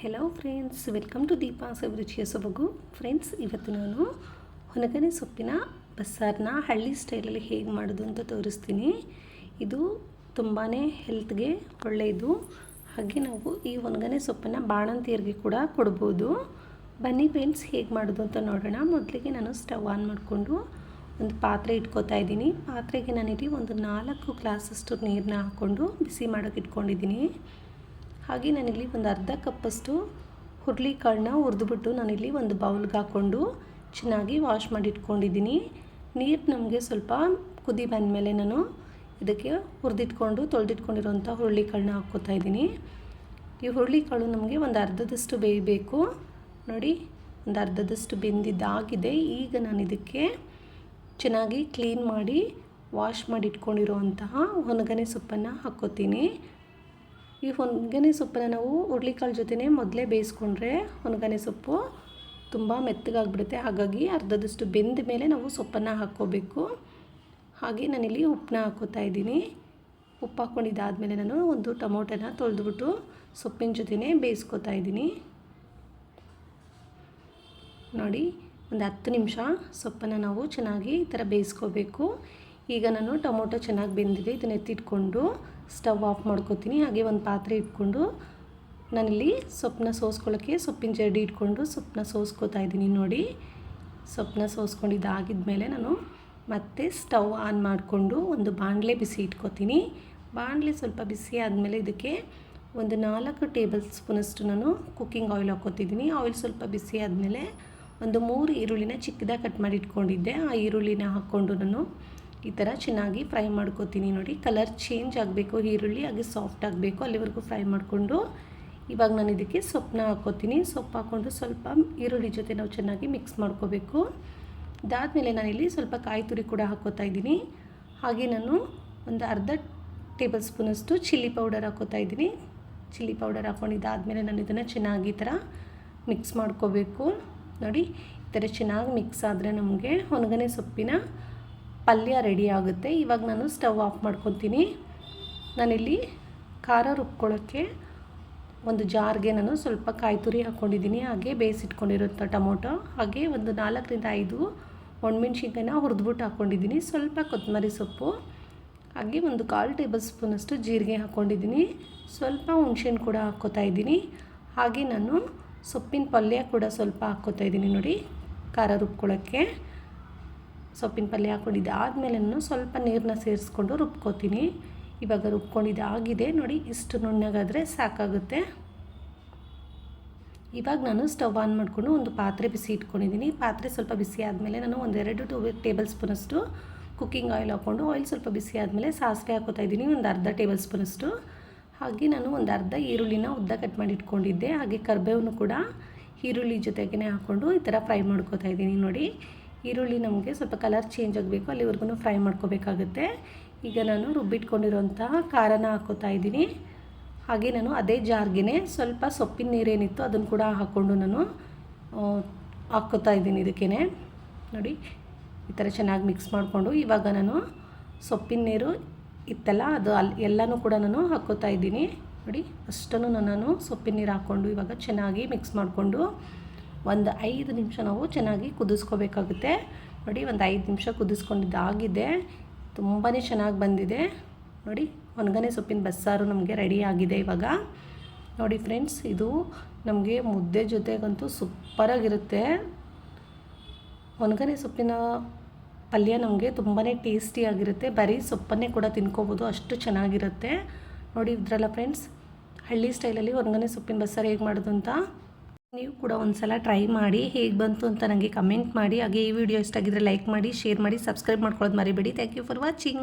Hello friends welcome to Deepa's ಸವಿರುಚಿಯ ಸೊಬಗು friends ಇವತ್ತು ನಾನು ಹೊನಗನೆ ಸೊಪ್ಪಿನ ಬಸ್ಸಾರನ್ನ ಹಳ್ಳಿ ಸ್ಟೈಲಲ್ಲಿ ಹೇಗೆ ಮಾಡೋದು ಅಂತ ತೋರಿಸ್ತೀನಿ. ಇದು ತುಂಬಾ ಹೆಲ್ತ್ಗೆ ಒಳ್ಳೆಯದು. ಹಾಗೆ ನಾವು ಈ ಒಣಗನೆ ಸೊಪ್ಪನ್ನು ಬಾಣಂತಿಯರಿಗೆ ಕೂಡ ಕೊಡ್ಬೋದು. ಬನ್ನಿ ಫ್ರೆಂಡ್ಸ್ ಹೇಗೆ ಮಾಡೋದು ಅಂತ ನೋಡೋಣ. ಮೊದಲಿಗೆ ನಾನು ಸ್ಟವ್ ಆನ್ ಮಾಡಿಕೊಂಡು ಒಂದು ಪಾತ್ರೆ ಇಟ್ಕೋತಾ ಇದ್ದೀನಿ. ಪಾತ್ರೆಗೆ ನಾನಿಲ್ಲಿ ಒಂದು ನಾಲ್ಕು ಗ್ಲಾಸಷ್ಟು ನೀರನ್ನ ಹಾಕ್ಕೊಂಡು ಬಿಸಿ ಮಾಡೋಕೆ ಇಟ್ಕೊಂಡಿದ್ದೀನಿ. ಹಾಗೆ ನಾನಿಲ್ಲಿ ಒಂದು ಅರ್ಧ ಕಪ್ಪಷ್ಟು ಹುರುಳಿಕಾಳನ್ನ ಹುರಿದ್ಬಿಟ್ಟು ನಾನಿಲ್ಲಿ ಒಂದು ಬೌಲ್ಗೆ ಹಾಕ್ಕೊಂಡು ಚೆನ್ನಾಗಿ ವಾಶ್ ಮಾಡಿ ಇಟ್ಕೊಂಡಿದ್ದೀನಿ ನೀರು ನಮಗೆ ಸ್ವಲ್ಪ ಕುದಿ ಬಂದಮೇಲೆ ನಾನು ಇದಕ್ಕೆ ಹುರಿದಿಟ್ಕೊಂಡು ತೊಳೆದಿಟ್ಕೊಂಡಿರೋಂಥ ಹುರುಳಿಕಾಳನ್ನ ಹಾಕ್ಕೋತಾ ಇದ್ದೀನಿ. ಈ ಹುರುಳಿಕಾಳು ನಮಗೆ ಒಂದು ಅರ್ಧದಷ್ಟು ಬೇಯಬೇಕು. ನೋಡಿ, ಒಂದು ಅರ್ಧದಷ್ಟು ಬೆಂದಿದ್ದಾಗಿದೆ. ಈಗ ನಾನು ಇದಕ್ಕೆ ಚೆನ್ನಾಗಿ ಕ್ಲೀನ್ ಮಾಡಿ ವಾಶ್ ಮಾಡಿ ಇಟ್ಕೊಂಡಿರೋಂತಹ ಒಣಗನೆ ಸೊಪ್ಪನ್ನು ಹಾಕ್ಕೋತೀನಿ. ಈ ಹೊನ್ಗನೆ ಸೊಪ್ಪನ್ನು ನಾವು ಹುರುಳಿಕಾಳು ಜೊತೆನೇ ಮೊದಲೇ ಬೇಯಿಸ್ಕೊಂಡ್ರೆ ಹೊನ್ಗನೆ ಸೊಪ್ಪು ತುಂಬ ಮೆತ್ತಗಾಗ್ಬಿಡುತ್ತೆ. ಹಾಗಾಗಿ ಅರ್ಧದಷ್ಟು ಬೆಂದ ಮೇಲೆ ನಾವು ಸೊಪ್ಪನ್ನು ಹಾಕ್ಕೋಬೇಕು. ಹಾಗೆ ನಾನಿಲ್ಲಿ ಉಪ್ಪನ್ನ ಹಾಕೋತಾ ಇದ್ದೀನಿ. ಉಪ್ಪು ಹಾಕ್ಕೊಂಡಿದ್ದಾದಮೇಲೆ ನಾನು ಒಂದು ಟೊಮೊಟೊನ ತೊಳೆದ್ಬಿಟ್ಟು ಸೊಪ್ಪಿನ ಜೊತೆನೇ ಬೇಯಿಸ್ಕೊತಾ ಇದ್ದೀನಿ. ನೋಡಿ, ಒಂದು ಹತ್ತು ನಿಮಿಷ ಸೊಪ್ಪನ್ನು ನಾವು ಚೆನ್ನಾಗಿ ಈ ಥರ ಬೇಯಿಸ್ಕೋಬೇಕು. ಈಗ ನಾನು ಟೊಮೊಟೊ ಚೆನ್ನಾಗಿ ಬೆಂದಿದೆ, ಇದನ್ನು ಎತ್ತಿಟ್ಕೊಂಡು ಸ್ಟವ್ ಆಫ್ ಮಾಡ್ಕೋತೀನಿ. ಹಾಗೆ ಒಂದು ಪಾತ್ರೆ ಇಟ್ಕೊಂಡು ನಾನಿಲ್ಲಿ ಸೊಪ್ಪನ್ನ ಸೋಸ್ಕೊಳ್ಳೋಕ್ಕೆ ಸೊಪ್ಪಿನ ಜರಡಿ ಇಟ್ಕೊಂಡು ಸೊಪ್ಪನ್ನ ಸೋಸ್ಕೋತಾ ಇದ್ದೀನಿ ನೋಡಿ. ಸೊಪ್ಪನ್ನ ಸೋಸ್ಕೊಂಡಿದ್ದಾಗಿದ ಮೇಲೆ ನಾನು ಮತ್ತೆ ಸ್ಟವ್ ಆನ್ ಮಾಡಿಕೊಂಡು ಒಂದು ಬಾಣಲೆ ಬಿಸಿ ಇಟ್ಕೋತೀನಿ. ಬಾಣಲೆ ಸ್ವಲ್ಪ ಬಿಸಿ ಆದಮೇಲೆ ಇದಕ್ಕೆ ಒಂದು ನಾಲ್ಕು ಟೇಬಲ್ ಸ್ಪೂನಷ್ಟು ನಾನು ಕುಕ್ಕಿಂಗ್ ಆಯಿಲ್ ಹಾಕ್ಕೊತಿದ್ದೀನಿ. ಆಯಿಲ್ ಸ್ವಲ್ಪ ಬಿಸಿ ಆದಮೇಲೆ ಒಂದು ಮೂರು ಈರುಳ್ಳಿನ ಚಿಕ್ಕದಾಗಿ ಕಟ್ ಮಾಡಿ ಇಟ್ಕೊಂಡಿದ್ದೆ. ಆ ಈರುಳ್ಳಿನ ಹಾಕ್ಕೊಂಡು ನಾನು ಈ ಥರ ಚೆನ್ನಾಗಿ ಫ್ರೈ ಮಾಡ್ಕೋತೀನಿ ನೋಡಿ. ಕಲರ್ ಚೇಂಜ್ ಆಗಬೇಕು, ಈರುಳ್ಳಿ ಹಾಗೆ ಸಾಫ್ಟ್ ಆಗಬೇಕು ಅಲ್ಲಿವರೆಗೂ ಫ್ರೈ ಮಾಡಿಕೊಂಡು. ಇವಾಗ ನಾನು ಇದಕ್ಕೆ ಸೊಪ್ಪನ್ನ ಹಾಕ್ಕೋತೀನಿ. ಸೊಪ್ಪು ಹಾಕ್ಕೊಂಡು ಸ್ವಲ್ಪ ಈರುಳ್ಳಿ ಜೊತೆ ನಾವು ಚೆನ್ನಾಗಿ ಮಿಕ್ಸ್ ಮಾಡ್ಕೋಬೇಕು. ಇದಾದಮೇಲೆ ನಾನಿಲ್ಲಿ ಸ್ವಲ್ಪ ಕಾಯಿ ತುರಿ ಕೂಡ ಹಾಕ್ಕೋತಾ ಇದ್ದೀನಿ. ಹಾಗೆ ನಾನು ಒಂದು ಅರ್ಧ ಟೇಬಲ್ ಸ್ಪೂನಷ್ಟು ಚಿಲ್ಲಿ ಪೌಡರ್ ಹಾಕ್ಕೋತಾ ಇದ್ದೀನಿ. ಚಿಲ್ಲಿ ಪೌಡರ್ ಹಾಕ್ಕೊಂಡಿದ್ದಾದಮೇಲೆ ನಾನು ಇದನ್ನು ಚೆನ್ನಾಗಿ ಈ ಥರ ಮಿಕ್ಸ್ ಮಾಡ್ಕೋಬೇಕು. ನೋಡಿ, ಈ ಥರ ಚೆನ್ನಾಗಿ ಮಿಕ್ಸ್ ಆದರೆ ನಮಗೆ ಒಣಗನೆ ಸೊಪ್ಪಿನ ಪಲ್ಯ ರೆಡಿ ಆಗುತ್ತೆ. ಇವಾಗ ನಾನು ಸ್ಟವ್ ಆಫ್ ಮಾಡ್ಕೊತೀನಿ. ನಾನಿಲ್ಲಿ ಖಾರ ರುಬ್ಕೊಳ್ಳೋಕ್ಕೆ ಒಂದು ಜಾರ್ಗೆ ನಾನು ಸ್ವಲ್ಪ ಕಾಯಿ ತುರಿ ಹಾಕ್ಕೊಂಡಿದ್ದೀನಿ. ಹಾಗೆ ಬೇಯಿಸಿಟ್ಕೊಂಡಿರುವಂಥ ಟೊಮೊಟೊ, ಹಾಗೆ ಒಂದು ನಾಲ್ಕರಿಂದ ಐದು ಒಣಮೆಣ್ಸಿನ್ಕಾಯಿನ ಹುರಿದ್ಬಿಟ್ಟು ಹಾಕ್ಕೊಂಡಿದ್ದೀನಿ. ಸ್ವಲ್ಪ ಕೊತ್ತಂಬರಿ ಸೊಪ್ಪು, ಹಾಗೆ ಒಂದು ಕಾಲು ಟೇಬಲ್ ಸ್ಪೂನಷ್ಟು ಜೀರಿಗೆ ಹಾಕ್ಕೊಂಡಿದ್ದೀನಿ. ಸ್ವಲ್ಪ ಹುಣ್ಸೆಹಣ್ಣು ಕೂಡ ಹಾಕ್ಕೋತಾ ಇದ್ದೀನಿ. ಹಾಗೆ ನಾನು ಸೊಪ್ಪಿನ ಪಲ್ಯ ಕೂಡ ಸ್ವಲ್ಪ ಹಾಕ್ಕೋತಾ ಇದ್ದೀನಿ ನೋಡಿ, ಖಾರ ರುಬ್ಕೊಳ್ಳೋಕ್ಕೆ. ಸೊಪ್ಪಿನ ಪಲ್ಯ ಹಾಕ್ಕೊಂಡಿದ್ದೆ ಆದಮೇಲೆ ನಾನು ಸ್ವಲ್ಪ ನೀರನ್ನ ಸೇರಿಸ್ಕೊಂಡು ರುಬ್ಕೋತೀನಿ. ಇವಾಗ ರುಬ್ಕೊಂಡಿದ್ದೆ ಆಗಿದೆ ನೋಡಿ, ಇಷ್ಟು ನುಣ್ಣಗಾದರೆ ಸಾಕಾಗುತ್ತೆ. ಇವಾಗ ನಾನು ಸ್ಟವ್ ಆನ್ ಮಾಡಿಕೊಂಡು ಒಂದು ಪಾತ್ರೆ ಬಿಸಿ ಇಟ್ಕೊಂಡಿದ್ದೀನಿ. ಪಾತ್ರೆ ಸ್ವಲ್ಪ ಬಿಸಿ ಆದಮೇಲೆ ನಾನು ಒಂದೆರಡು ಟು ಟೇಬಲ್ ಸ್ಪೂನಷ್ಟು ಕುಕ್ಕಿಂಗ್ ಆಯಿಲ್ ಹಾಕ್ಕೊಂಡು, ಆಯಿಲ್ ಸ್ವಲ್ಪ ಬಿಸಿ ಆದಮೇಲೆ ಸಾಸಿವೆ ಹಾಕೋತಾ ಇದ್ದೀನಿ, ಒಂದು ಅರ್ಧ ಟೇಬಲ್ ಸ್ಪೂನಷ್ಟು. ಹಾಗೆ ನಾನು ಒಂದು ಅರ್ಧ ಈರುಳ್ಳಿನ ಉದ್ದ ಕಟ್ ಮಾಡಿ ಇಟ್ಕೊಂಡಿದ್ದೆ. ಹಾಗೆ ಕರ್ಬೇವನ್ನು ಕೂಡ ಈರುಳ್ಳಿ ಜೊತೆಗೇ ಹಾಕ್ಕೊಂಡು ಈ ಥರ ಫ್ರೈ ಮಾಡ್ಕೋತಾ ಇದ್ದೀನಿ. ನೋಡಿ ಈರುಳ್ಳಿ ನಮಗೆ ಸ್ವಲ್ಪ ಕಲರ್ ಚೇಂಜ್ ಆಗಬೇಕು ಅಲ್ಲಿವರೆಗೂ ಫ್ರೈ ಮಾಡ್ಕೋಬೇಕಾಗುತ್ತೆ. ಈಗ ನಾನು ರುಬ್ಬಿಟ್ಕೊಂಡಿರೋಂತಹ ಖಾರನ ಹಾಕೋತಾ ಇದ್ದೀನಿ. ಹಾಗೆ ನಾನು ಅದೇ ಜಾರ್ಗೆ ಸ್ವಲ್ಪ ಸೊಪ್ಪಿನ ನೀರೇನಿತ್ತು ಅದನ್ನು ಕೂಡ ಹಾಕ್ಕೊಂಡು ನಾನು ಹಾಕ್ಕೋತಾ ಇದ್ದೀನಿ ಇದಕ್ಕೇ ನೋಡಿ, ಈ ಥರ ಚೆನ್ನಾಗಿ ಮಿಕ್ಸ್ ಮಾಡಿಕೊಂಡು ಇವಾಗ ನಾನು ಸೊಪ್ಪಿನ ನೀರು ಇತ್ತಲ್ಲ, ಅದು ಅಲ್ಲಿ ಎಲ್ಲನೂ ಕೂಡ ನಾನು ಹಾಕ್ಕೋತಾ ಇದ್ದೀನಿ. ನೋಡಿ, ಅಷ್ಟನ್ನು ನಾನು ಸೊಪ್ಪಿನ ನೀರು ಹಾಕ್ಕೊಂಡು ಇವಾಗ ಚೆನ್ನಾಗಿ ಮಿಕ್ಸ್ ಮಾಡಿಕೊಂಡು ಒಂದು ಐದು ನಿಮಿಷ ನಾವು ಚೆನ್ನಾಗಿ ಕುದಿಸ್ಕೋಬೇಕಾಗುತ್ತೆ. ನೋಡಿ, ಒಂದು ಐದು ನಿಮಿಷ ಕುದಿಸ್ಕೊಂಡಿದ್ದಾಗಿದೆ. ತುಂಬಾ ಚೆನ್ನಾಗಿ ಬಂದಿದೆ. ನೋಡಿ ಒಣಗನೆ ಸೊಪ್ಪಿನ ಬಸ್ಸಾರು ನಮಗೆ ರೆಡಿ ಆಗಿದೆ ಇವಾಗ. ನೋಡಿ ಫ್ರೆಂಡ್ಸ್, ಇದು ನಮಗೆ ಮುದ್ದೆ ಜೊತೆಗಂತೂ ಸೂಪರಾಗಿರುತ್ತೆ. ಒಣಗನೆ ಸೊಪ್ಪಿನ ಪಲ್ಯ ನಮಗೆ ತುಂಬಾ ಟೇಸ್ಟಿಯಾಗಿರುತ್ತೆ ಬರೀ ಸೊಪ್ಪನ್ನೇ ಕೂಡ ತಿನ್ಕೋಬೋದು, ಅಷ್ಟು ಚೆನ್ನಾಗಿರುತ್ತೆ. ನೋಡಿ ಇದ್ರಲ್ಲ ಫ್ರೆಂಡ್ಸ್, ಹಳ್ಳಿ ಸ್ಟೈಲಲ್ಲಿ ಒಣಗನೆ ಸೊಪ್ಪಿನ ಬಸ್ಸಾರು ಹೇಗೆ ಮಾಡೋದು ಅಂತ. ನೀವು ಕೂಡ ಒಂದು ಸಲ ಟ್ರೈ ಮಾಡಿ ಹೇಗೆ ಬಂತು ಅಂತ ನನಗೆ ಕಮೆಂಟ್ ಮಾಡಿ. ಹಾಗೆ ಈ ವಿಡಿಯೋ ಇಷ್ಟ ಆಗಿದ್ರೆ ಲೈಕ್ ಮಾಡಿ ಶೇರ್ ಮಾಡಿ ಸಬ್ಸ್ಕ್ರೈಬ್ ಮಾಡ್ಕೊಳ್ಳೋದು ಮರಿಬೇಡಿ. Thank you for watching